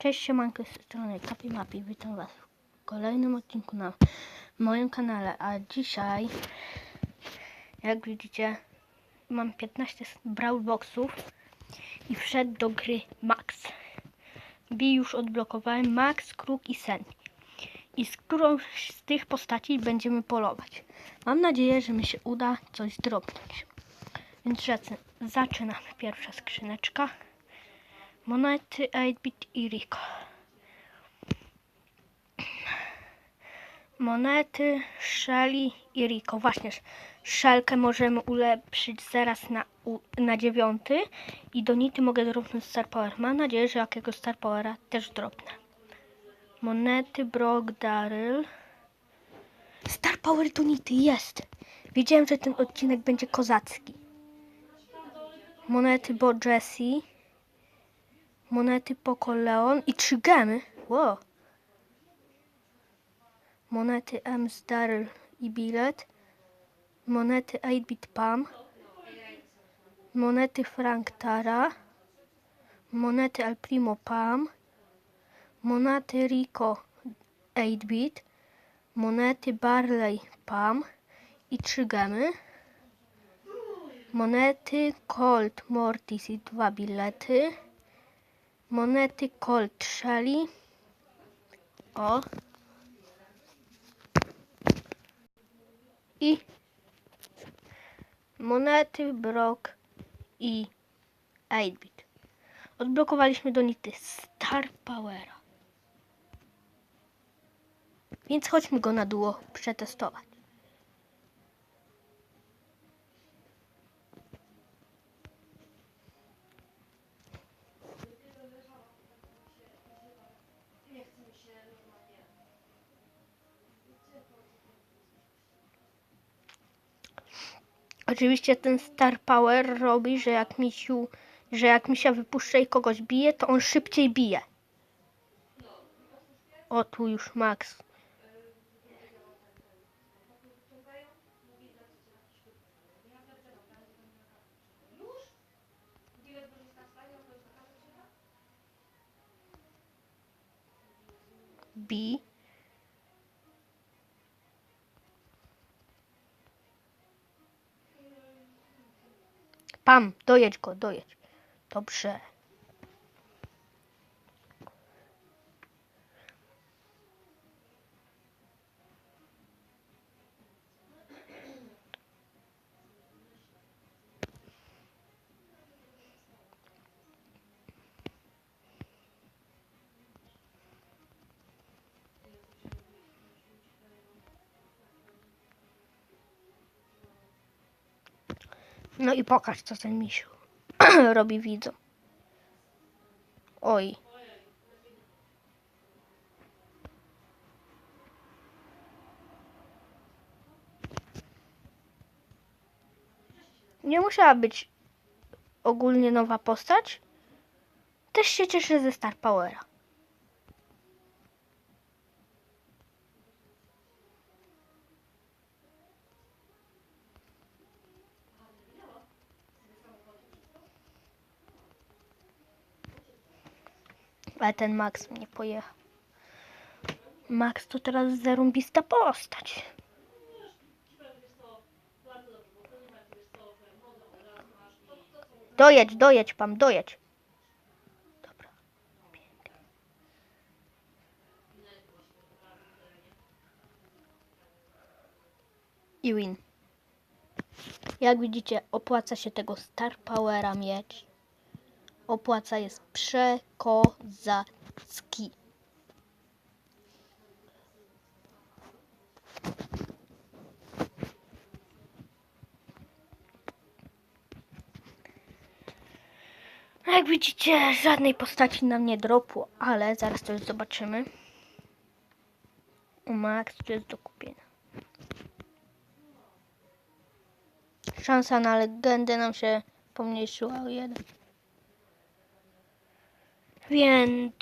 Cześć, siemanko, z tej strony Kapi Mapi. Witam Was w kolejnym odcinku na moim kanale. A dzisiaj, jak widzicie, mam 15 Brawl Boxów i wszedł do gry Max. Bi już odblokowałem Max, Kruk i Sen. I z którąś z tych postaci będziemy polować. Mam nadzieję, że mi się uda coś drobnąć. Więc zac- zaczynamy. Pierwsza skrzyneczka. Monety 8-bit i Rico. Monety, Shelly i Rico. Właśnie, Szelkę możemy ulepszyć zaraz na, u, na dziewiąty i do Nity mogę dropnąć Star Power. Mam nadzieję, że jakiegoś Star Powera też dropnę. Monety, Brock, Daryl. Star Power do Nity jest! Wiedziałem, że ten odcinek będzie kozacki. Monety, Bo Jessie. Monety Poco Leon i trzy gemy. Wow. Monety z Daryl i bilet. Monety 8-bit Pam. Monety Frank Tara. Monety El Primo Pam. Monety Rico 8-bit. Monety Barley Pam i trzy gemy. Monety Colt Mortis i dwa bilety. Monety Colt Shelly. O. I monety Brock i 8-bit. Odblokowaliśmy do nity Star Powera. Więc chodźmy go na duo przetestować. Oczywiście ten Star Power robi, że jak misiu, że jak misia wypuszcza i kogoś bije, to on szybciej bije. O, tu już Max. Bi. Pam, dojedź go, dojedź. Dobrze. No i pokaż, co ten misiu robi widzom. Oj. Nie musiała być ogólnie nowa postać. Też się cieszę ze Star Powera. Ale ten Max mnie pojechał. Max to teraz zarąbista postać. Dojedź, dojedź pan, dojedź. Dobra. Pięknie. I win. Jak widzicie, opłaca się tego Star Powera mieć. Opłaca jest przekozacki. Jak widzicie, żadnej postaci nam nie dropło, ale zaraz to już zobaczymy. U Max to jest do kupienia. Szansa na legendę nam się pomniejszyła o jeden. Więc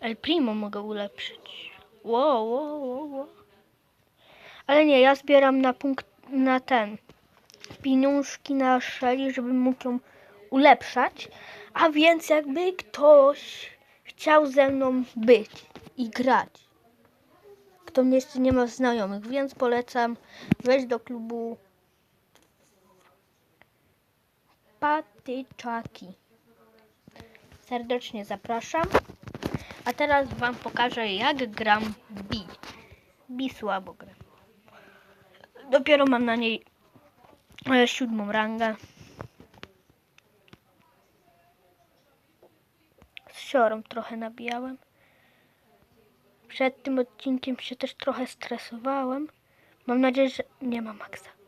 El Primo mogę ulepszyć. Wow, wow, wow, wow. Ale nie, ja zbieram na punkt na ten pieniążki na Shelly, żebym mógł ją ulepszać, a więc jakby ktoś chciał ze mną być i grać. Kto mnie jeszcze nie ma znajomych, więc polecam wejść do klubu Patyczaki. Serdecznie zapraszam. A teraz wam pokażę jak gram Bi. Bi słabo gra. Dopiero mam na niej e, siódmą rangę. Z siorą trochę nabijałem. Przed tym odcinkiem się też trochę stresowałem. Mam nadzieję, że nie ma maksa.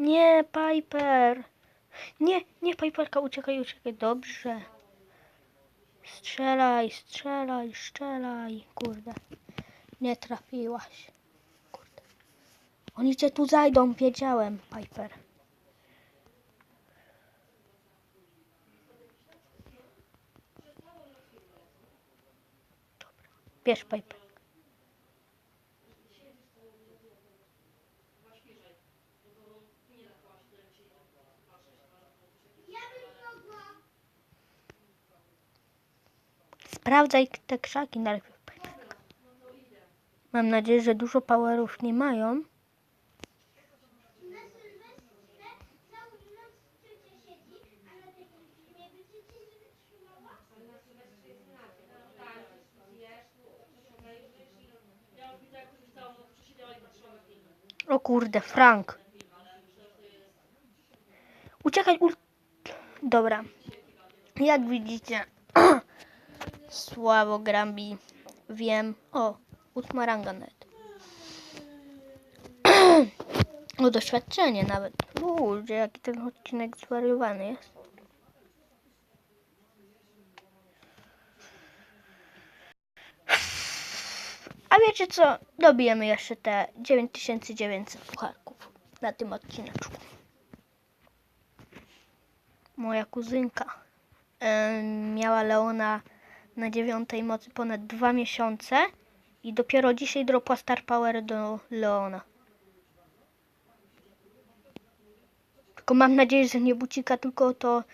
Nie, Piper. Nie, nie, Piperka, uciekaj, uciekaj. Dobrze. Strzelaj, strzelaj, strzelaj. Kurde. Nie trafiłaś. Kurde. Oni cię tu zajdą, wiedziałem, Piper. Dobra. Bierz Piper. Sprawdzaj te krzaki najpierw. Mam nadzieję, że dużo powerów nie mają. O kurde, Frank. Uciekaj, u... Dobra. Jak widzicie, słabo Grambi. Wiem. O, ósma ranga net. o, doświadczenie nawet. Ludzie, jaki ten odcinek zwariowany jest. A wiecie co? Dobijemy jeszcze te 9900 pucharków na tym odcineczku. Moja kuzynka miała Leona na dziewiątej mocy ponad dwa miesiące i dopiero dzisiaj dropła Star Power do Leona. Tylko mam nadzieję, że nie bucika, tylko to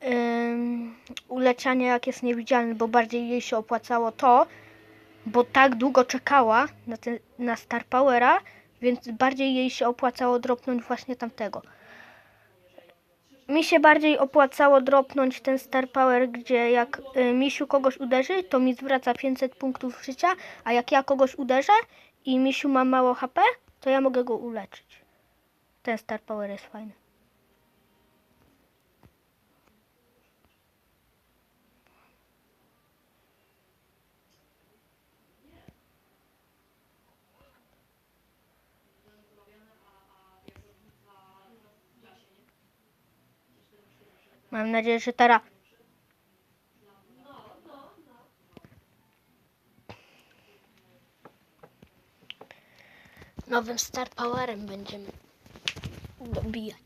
em, uleczanie jak jest niewidzialny, bo bardziej jej się opłacało to, bo tak długo czekała na, ten, na Star Powera, więc bardziej jej się opłacało dropnąć właśnie tamtego. Mi się bardziej opłacało dropnąć ten Star Power, gdzie jak y, Misiu kogoś uderzy, to mi zwraca 500 punktów życia, a jak ja kogoś uderzę i Misiu ma mało HP, to ja mogę go uleczyć. Ten Star Power jest fajny. Mam nadzieję, że teraz. Nowym Star Powerem będziemy dobijać.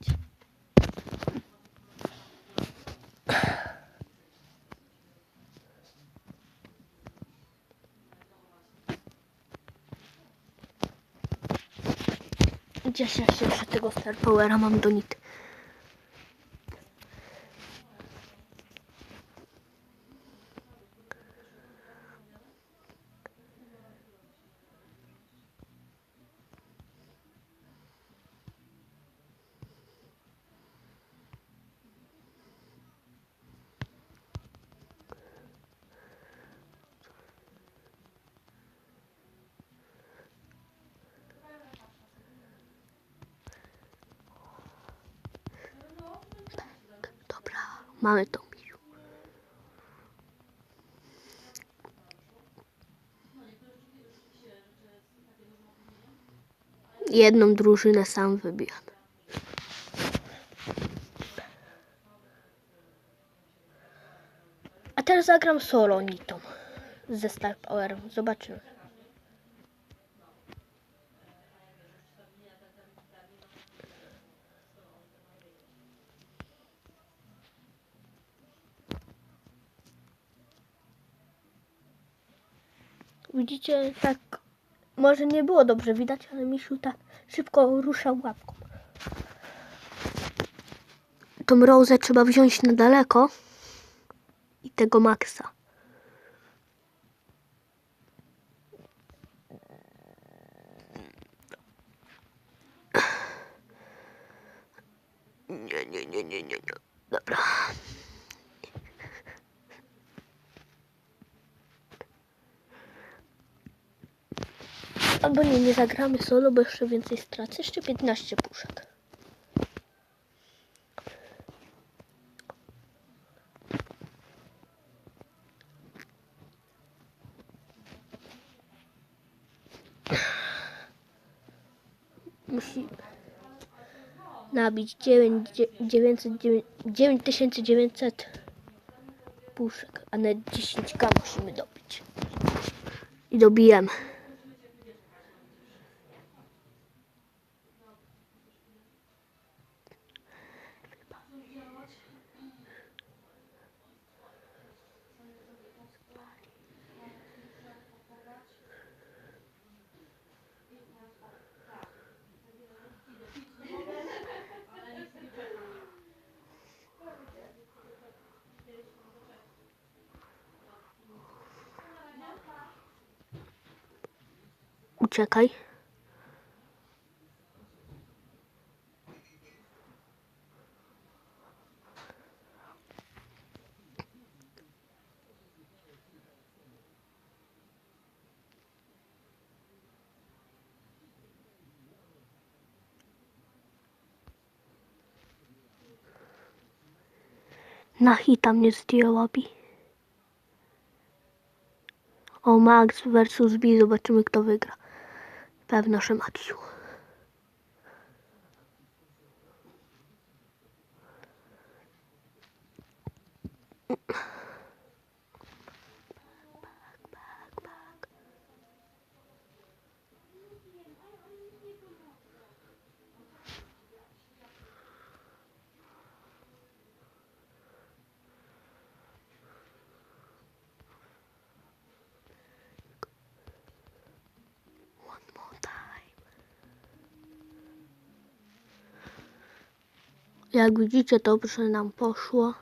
Cieszę się, że tego Star Powera mam do nit. Dobra, mamy to. Jedną drużynę sam wybijam. A teraz zagram solo Nitą ze Star Powerem. Zobaczymy. Widzicie, tak może nie było dobrze widać, ale Misiu tak szybko ruszał łapką. tą rozę trzeba wziąć na daleko i tego maksa. Nie, nie, nie, nie, nie, nie. Dobra. Albo nie, nie zagramy solo, bo jeszcze więcej stracę. Jeszcze 15 puszek. Musi nabić 9, 900, 9900 puszek, a nawet 10k musimy dobić. I dobijemy. Uciekaj. Na hita mnie zdjęłabi. O, Max versus B. Zobaczymy, kto wygra. Że Maxiu. One Jak widzicie, dobrze nam poszło.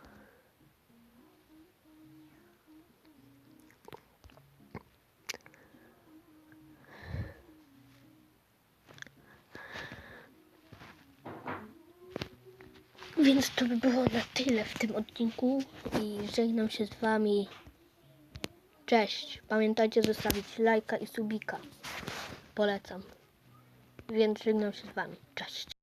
Więc to by było na tyle w tym odcinku i żegnam się z wami. Cześć. Pamiętajcie zostawić lajka i subika. Polecam. Więc żegnam się z wami. Cześć.